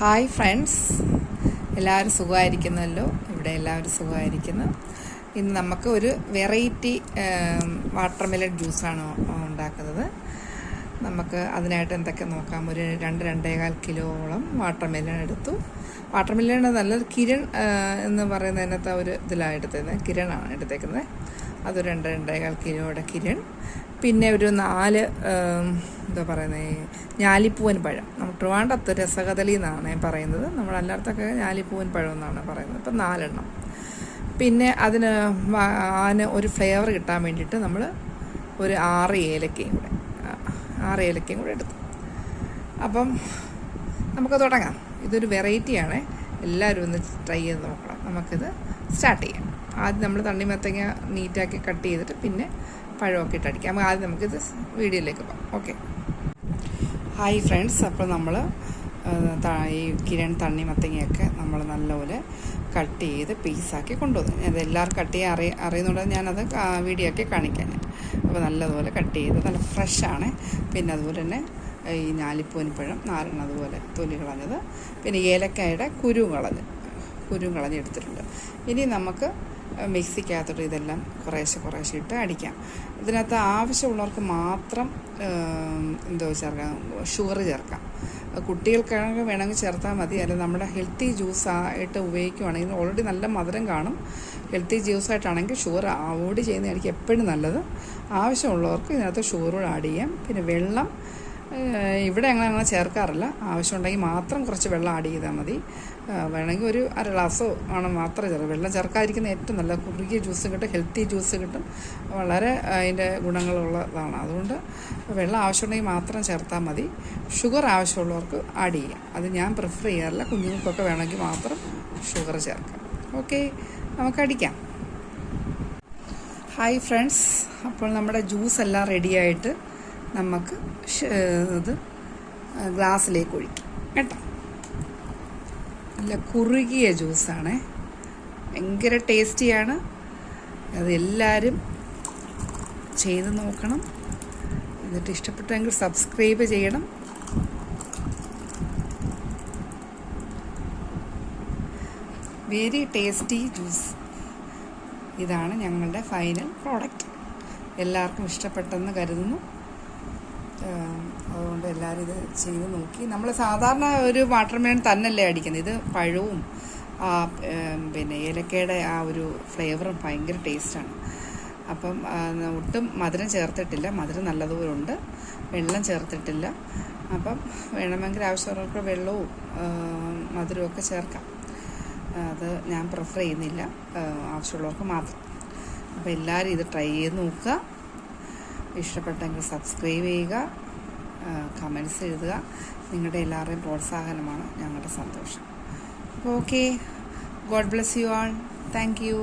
Hi friends എല്ലാവരും സുഖമായിരിക്കുന്നല്ലോ? ഇവിടെ എല്ലാവരും സുഖമായിരിക്കുന്നു. ഇന്ന് നമുക്ക് ഒരു വെറൈറ്റി വാട്ടർമെലൺ ജ്യൂസാണ് ഉണ്ടാക്കുന്നത്. നമുക്ക് അതിനായിട്ട് എന്തൊക്കെ നോക്കാം? ഒരു രണ്ട് രണ്ടേകാൽ കിലോളം വാട്ടർമെലൺ എടുത്തു. വാട്ടർമെലൺ നല്ലത്. കിരൺ എന്ന് പറയുന്നതിനകത്ത് ഒരു ഇതിലാണ് എടുത്തേക്കുന്നത് കിരണാണ് എടുത്തേക്കുന്നത് അതൊരു രണ്ട് രണ്ടേകാൽ കിലോയുടെ കിരൺ. പിന്നെ ഒരു നാല് എന്താ പറയുന്നത് ഞാലിപ്പൂവൻ പഴം. നമ്മൾ ട്രിവാൻഡത്ത് രസകദളി എന്നാണ് പറയുന്നത്. നമ്മൾ എല്ലായിടത്തൊക്കെ ഞാലിപ്പൂവൻ പഴം എന്നാണ് പറയുന്നത്. ഇപ്പം നാലെണ്ണം. പിന്നെ അതിന് അതിന് ഒരു ഫ്ലേവർ കിട്ടാൻ വേണ്ടിയിട്ട് നമ്മൾ ഒരു ആറ് ഏലക്കയും കൂടെ ആറ് ഏലക്കയും കൂടെ എടുത്തു. അപ്പം നമുക്ക് തുടങ്ങാം. ഇതൊരു വെറൈറ്റിയാണ്. എല്ലാവരും ഒന്ന് ട്രൈ ചെയ്ത് നോക്കണം. നമുക്കിത് സ്റ്റാർട്ട് ചെയ്യാം. ആദ്യം നമ്മൾ തണ്ണിമത്തങ്ങ നീറ്റാക്കി കട്ട് ചെയ്തിട്ട് പിന്നെ പഴമൊക്കെ ഇട്ട് അടിക്കാം. അപ്പോൾ ആദ്യം നമുക്കിത് വീഡിയോയിലേക്ക് പോകാം. ഓക്കെ ഹായ് ഫ്രണ്ട്സ് അപ്പോൾ നമ്മൾ ഈ കിരൺ തണ്ണിമത്തങ്ങയൊക്കെ നമ്മൾ നല്ലപോലെ കട്ട് ചെയ്ത് പീസാക്കി കൊണ്ടുവന്നു. അത് എല്ലാവർക്കും കട്ട് ചെയ്യാൻ അറിയ അറിയുന്നുണ്ടെങ്കിൽ ഞാനത് വീഡിയോ ഒക്കെ കാണിക്കാൻ അപ്പോൾ നല്ലതുപോലെ കട്ട് ചെയ്ത് നല്ല ഫ്രഷാണ് പിന്നെ അതുപോലെ തന്നെ ഈ ഞാലിപ്പൂനിപ്പഴം പഴം നാലെണ്ണം അതുപോലെ തൊലി കളഞ്ഞത്. പിന്നെ ഏലക്കായുടെ കുരു കളഞ്ഞ് കുരു കളഞ്ഞെടുത്തിട്ടുണ്ട്. ഇനി നമുക്ക് മിക്സിക്കകത്തോട്ട് ഇതെല്ലാം കുറേശ്ശെ കുറേശ്ശെ ഇട്ട് അടിക്കാം. ഇതിനകത്ത് ആവശ്യമുള്ളവർക്ക് മാത്രം എന്തോ ചേർക്കാം ഷുഗർ ചേർക്കാം. കുട്ടികൾക്കാണെങ്കിൽ വേണമെങ്കിൽ ചേർത്താൽ മതി. അല്ല നമ്മുടെ ഹെൽത്തി ജ്യൂസ് ആയിട്ട് ഉപയോഗിക്കുവാണെങ്കിൽ ഓൾറെഡി നല്ല മധുരം കാണും. ഹെൽത്തി ജ്യൂസായിട്ടാണെങ്കിൽ ഷുഗർ അവോയ്ഡ് ചെയ്യുന്നതായിരിക്കും എപ്പോഴും നല്ലത്. ആവശ്യമുള്ളവർക്ക് ഇതിനകത്ത് ഷുഗർ ആഡ് ചെയ്യാം. പിന്നെ വെള്ളം ഇവിടെ ഞങ്ങൾ അങ്ങനെ ചേർക്കാറില്ല. ആവശ്യമുണ്ടെങ്കിൽ മാത്രം കുറച്ച് വെള്ളം ആഡ് ചെയ്താൽ മതി. വേണമെങ്കിൽ ഒരു അര ഗ്ലാസ്സോ ആണ് മാത്രം ചേർക്കുക വെള്ളം ചേർക്കാതിരിക്കുന്ന ഏറ്റവും നല്ല കുറുകിയ ജ്യൂസ് കിട്ടും ഹെൽത്തി ജ്യൂസ് കിട്ടും. വളരെ അതിന്റെ ഗുണങ്ങളുള്ളതാണ്. അതുകൊണ്ട് വെള്ളം ആവശ്യമുണ്ടെങ്കിൽ മാത്രം ചേർത്താൽ മതി. ഷുഗർ ആവശ്യമുള്ളവർക്ക് ആഡ് ചെയ്യാം. അത് ഞാൻ പ്രിഫർ ചെയ്യാറില്ല. കുഞ്ഞുങ്ങൾക്കൊക്കെ വേണമെങ്കിൽ മാത്രം ഷുഗർ ചേർക്കാം. ഓക്കെ നമുക്ക് അടിക്കാം. ഹായ് ഫ്രണ്ട്സ് അപ്പോൾ നമ്മുടെ ജ്യൂസ് എല്ലാം റെഡിയായിട്ട് നമുക്ക് ഇത് ഗ്ലാസ്സിലേക്ക് ഒഴിക്കാം. കേട്ടോ? നല്ല കുറുകിയ ജ്യൂസാണ്. ഭയങ്കര ടേസ്റ്റിയാണ്. അത് എല്ലാവരും ചെയ്ത് നോക്കണം. എന്നിട്ട് ഇഷ്ടപ്പെട്ടെങ്കിൽ സബ്സ്ക്രൈബ് ചെയ്യണം. Very tasty juice. ഇതാണ് ഞങ്ങളുടെ ഫൈനൽ പ്രോഡക്റ്റ്. എല്ലാവർക്കും ഇഷ്ടപ്പെട്ടെന്ന് കരുതുന്നു. അതുകൊണ്ട് എല്ലാവരും ഇത് ചെയ്ത് നോക്കി. നമ്മൾ സാധാരണ ഒരു വാട്ടർമേൺ തന്നെയല്ലേ അടിക്കുന്നത്. ഇത് പഴവും ആ പിന്നെ ഏലക്കയുടെ ആ ഒരു ഫ്ലേവറും ഭയങ്കര ടേസ്റ്റാണ്. അപ്പം ഒട്ടും മധുരം ചേർത്തിട്ടില്ല. മധുരം നല്ലതുപോലെ ഉണ്ട് വെള്ളം ചേർത്തിട്ടില്ല. അപ്പം വേണമെങ്കിൽ ആവശ്യമുള്ളവർക്ക് വെള്ളവും മധുരവും ഒക്കെ ചേർക്കാം. അത് ഞാൻ പ്രിഫർ ചെയ്യുന്നില്ല. ആവശ്യമുള്ളവർക്ക് മാത്രം. അപ്പോൾ എല്ലാവരും ഇത് ട്രൈ ചെയ്ത് നോക്കുക. ഇഷ്ടപ്പെട്ടെങ്കിൽ സബ്സ്ക്രൈബ് ചെയ്യുക കമൻസ് എഴുതുക. നിങ്ങളുടെ എല്ലാവരുടെയും പ്രോത്സാഹനമാണ് ഞങ്ങളുടെ സന്തോഷം. Okay God bless you all thank you